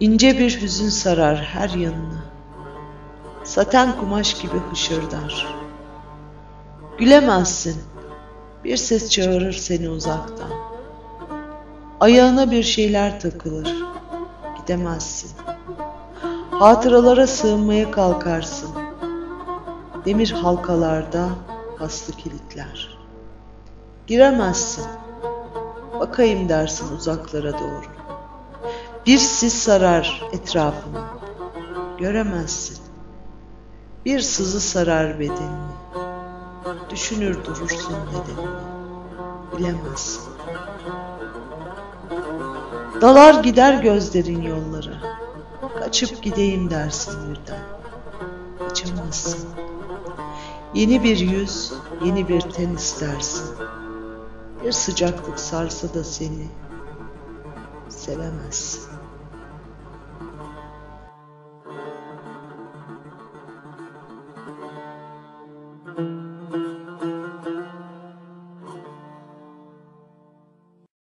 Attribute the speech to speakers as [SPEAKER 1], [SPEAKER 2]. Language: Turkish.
[SPEAKER 1] İnce bir hüzün sarar her yanını. Saten kumaş gibi hışırdar. Gülemezsin. Bir ses çağırır seni uzaktan. Ayağına bir şeyler takılır. Gidemezsin. Hatıralara sığınmaya kalkarsın. Demir halkalarda paslı kilitler. Giremezsin. Bakayım dersin uzaklara doğru. Bir sis sarar etrafını. Göremezsin. Bir sızı sarar bedenini. Düşünür durursun nedenini. Bilemezsin. Dalar gider gözlerin yollara. Kaçıp gideyim dersin birden. Kaçamazsın. Yeni bir yüz, yeni bir ten istersin. Bir sıcaklık sarsa da seni sevemezsin. thank you